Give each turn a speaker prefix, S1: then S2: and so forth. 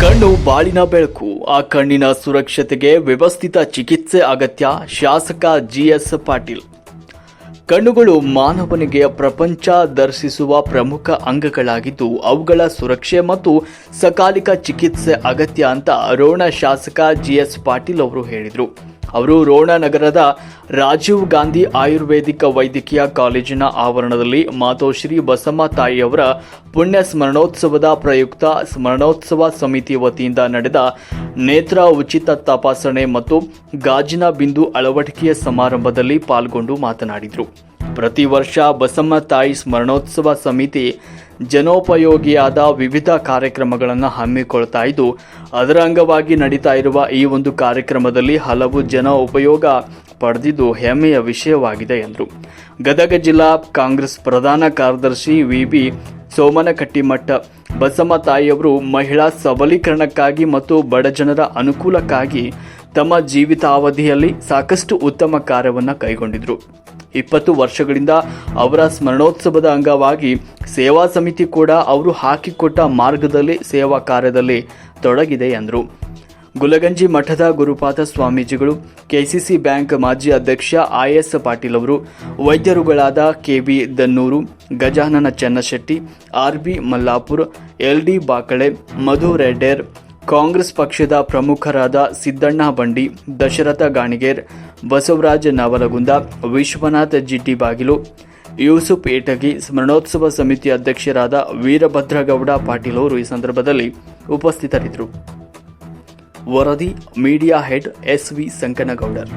S1: ಕಣ್ಣು ಬಾಳಿನ ಬೆಳಕು, ಆ ಕಣ್ಣಿನ ಸುರಕ್ಷತೆಗೆ ವ್ಯವಸ್ಥಿತ ಚಿಕಿತ್ಸೆ ಅಗತ್ಯ, ಶಾಸಕ ಜಿಎಸ್ ಪಾಟೀಲ್. ಕಣ್ಣುಗಳು ಮಾನವನಿಗೆ ಪ್ರಪಂಚ ದರ್ಶಿಸುವ ಪ್ರಮುಖ ಅಂಗಗಳಾಗಿದ್ದು, ಅವುಗಳ ಸುರಕ್ಷೆ ಮತ್ತು ಸಕಾಲಿಕ ಚಿಕಿತ್ಸೆ ಅಗತ್ಯ ಅಂತ ರೋಣ ಶಾಸಕ ಜಿಎಸ್ ಪಾಟೀಲ್ ಅವರು ಹೇಳಿದರು. ಅವರು ರೋಣ ನಗರದ ರಾಜೀವ್ ಗಾಂಧಿ ಆಯುರ್ವೇದಿಕ ವೈದ್ಯಕೀಯ ಕಾಲೇಜಿನ ಆವರಣದಲ್ಲಿ ಮಾತೋಶ್ರೀ ಬಸಮ್ಮ ತಾಯಿಯವರ ಪುಣ್ಯ ಸ್ಮರಣೋತ್ಸವದ ಪ್ರಯುಕ್ತ ಸ್ಮರಣೋತ್ಸವ ಸಮಿತಿ ವತಿಯಿಂದ ನಡೆದ ನೇತ್ರ ಉಚಿತ ತಪಾಸಣೆ ಮತ್ತು ಗಾಜಿನ ಬಿಂದು ಅಳವಡಿಕೆಯ ಸಮಾರಂಭದಲ್ಲಿ ಪಾಲ್ಗೊಂಡು ಮಾತನಾಡಿದರು. ಪ್ರತಿ ವರ್ಷ ಬಸಮ್ಮ ತಾಯಿ ಸ್ಮರಣೋತ್ಸವ ಸಮಿತಿ ಜನೋಪಯೋಗಿಯಾದ ವಿವಿಧ ಕಾರ್ಯಕ್ರಮಗಳನ್ನು ಹಮ್ಮಿಕೊಳ್ತಾ ಇದ್ದು, ಅದರ ಅಂಗವಾಗಿ ನಡೀತಾ ಇರುವ ಈ ಒಂದು ಕಾರ್ಯಕ್ರಮದಲ್ಲಿ ಹಲವು ಜನ ಉಪಯೋಗ ಪಡೆದಿದ್ದು ಹೆಮ್ಮೆಯ ವಿಷಯವಾಗಿದೆ ಎಂದರು. ಗದಗ ಜಿಲ್ಲಾ ಕಾಂಗ್ರೆಸ್ ಪ್ರಧಾನ ಕಾರ್ಯದರ್ಶಿ ವಿ ಬಿ ಸೋಮನಕಟ್ಟಿಮಠ ಬಸಮ್ಮ ತಾಯಿಯವರು ಮಹಿಳಾ ಸಬಲೀಕರಣಕ್ಕಾಗಿ ಮತ್ತು ಬಡಜನರ ಅನುಕೂಲಕ್ಕಾಗಿ ತಮ್ಮ ಜೀವಿತಾವಧಿಯಲ್ಲಿ ಸಾಕಷ್ಟು ಉತ್ತಮ ಕಾರ್ಯವನ್ನು ಕೈಗೊಂಡಿದ್ರು. ಇಪ್ಪತ್ತು ವರ್ಷಗಳಿಂದ ಅವರ ಸ್ಮರಣೋತ್ಸವದ ಅಂಗವಾಗಿ ಸೇವಾ ಸಮಿತಿ ಕೂಡ ಅವರು ಹಾಕಿಕೊಟ್ಟ ಮಾರ್ಗದಲ್ಲಿ ಸೇವಾ ಕಾರ್ಯದಲ್ಲಿ ತೊಡಗಿದೆ ಎಂದರು. ಗುಲಗಂಜಿ ಮಠದ ಗುರುಪಾದ ಸ್ವಾಮೀಜಿಗಳು, ಕೆಸಿಸಿ ಬ್ಯಾಂಕ್ ಮಾಜಿ ಅಧ್ಯಕ್ಷ ಐಎಸ್ ಪಾಟೀಲ್ ಅವರು, ವೈದ್ಯರುಗಳಾದ K B Dannur, Gajanana Channashetti, R B Mallapur, L D Bakale, Madhu Redder Congress ಪಕ್ಷದ ಪ್ರಮುಖರಾದ ಸಿದ್ದಣ್ಣ ಬಂಡಿ, ದಶರಥ ಗಾಣಿಗೇರ್, ಬಸವರಾಜ ನವಲಗುಂದ, ವಿಶ್ವನಾಥ ಜಿಡ್ಡಿ ಬಾಗಿಲು, ಯೂಸುಫ್ ಏಟಗಿ, ಸ್ಮರಣೋತ್ಸವ ಸಮಿತಿ ಅಧ್ಯಕ್ಷರಾದ ವೀರಭದ್ರಗೌಡ ಪಾಟೀಲ್ ಅವರು ಈ ಸಂದರ್ಭದಲ್ಲಿ ಉಪಸ್ಥಿತರಿದ್ದರು. ವರದಿ, media head S V Sankanagoudar.